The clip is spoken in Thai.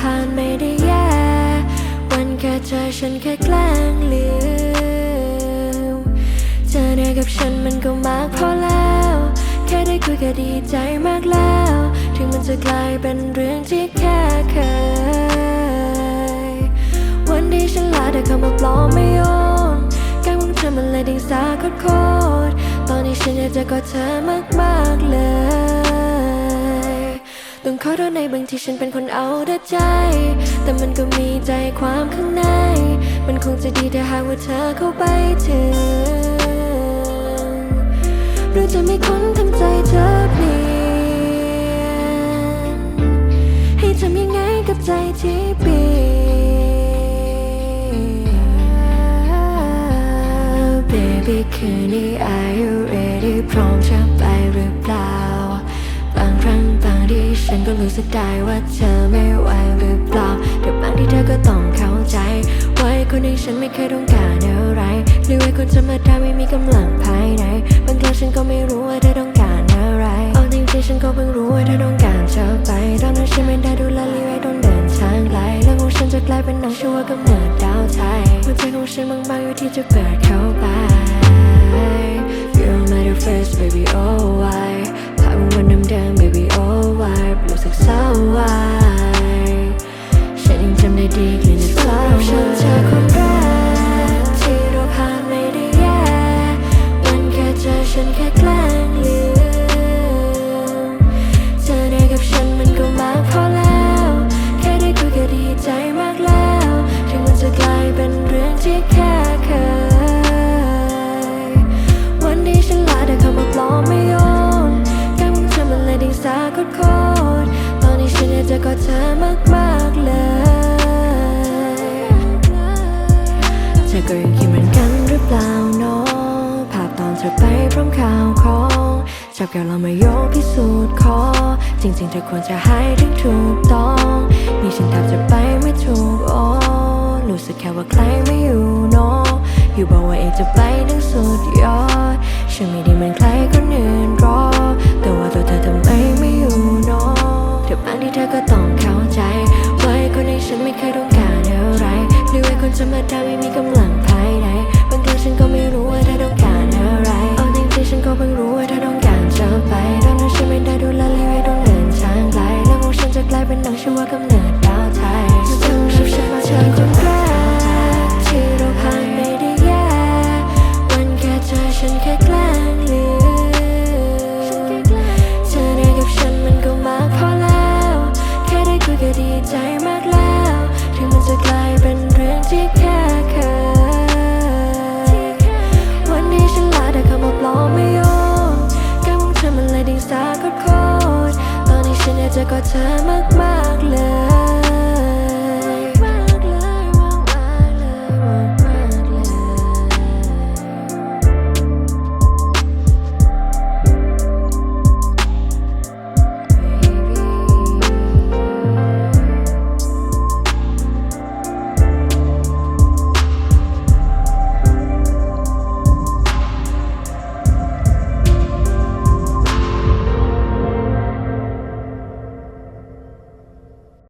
ผ่านไม่ได้แย่วันแค่เจอฉันแค่แกล้งลืมเจอได้กับฉันมันก็มากพอแล้ว แค่ได้คุยก็ดีใจมากแล้ว ถึงมันจะกลายเป็นเรื่องที่แค่เคย วันที่ฉันลาแต่คำว่าปลอมไม่โยนการของเธอมันเลยดิ่งสาโคตรตอนนี้ฉันอยากจะกอดเธอมากๆเลย ต้องขอโทษในบางทีฉันเป็นคนเอาแต่ใจ แต่มันก็มีใจความข้างใน มันคงจะดีถ้าหากว่าเธอเข้าไปถึง หรือจะไม่ค้นทำใจเธอ รู้สึกได้ว่าเธอไม่ไหวหรือเปล่าแต่บางที่เธอก็ต้องเข้าใจไอ้คนอย่งฉันไม่เคยต้องการอะไรหรือว่าคนธรรมดาไม่มีกำลังภายในบางครั้งฉันก็ไม่รู้ว่าเธอต้องการอะไรเอาจริงๆฉันก็เพิ่งรู้ว่าเธอต้องการจะไปตอนนั้นฉันไม่ได้ดูแลเลยไว้ต้องเดินทางไกลแล้วของฉันจะกลายเป็นหนังชื่วกำเนิดดาวไทยหัวใจของฉันบางๆอยู่ที่จะเปิดเข้าไป You're my first baby oh why มากๆเลยเธอก็ยังคิดเหมือนกันหรือเปล่าเนาะภาพตอนเธอไปพร้อมข่าวของจับแก้วเรามายกพิสูจน์คอจริงๆเธอควรจะให้ถึงถูกต้องนี่ฉันแทบจะไปไม่ถูกโอ้รู้สึกแค่ว่าใครไม่อยู่เนาะอยู่บอกว่าเองจะไปถึงสุดยอดฉันไม่ได้เหมือนใครค เคยต้องการอะไรหรือว่าคนธรรมดาไม่มีกำลัง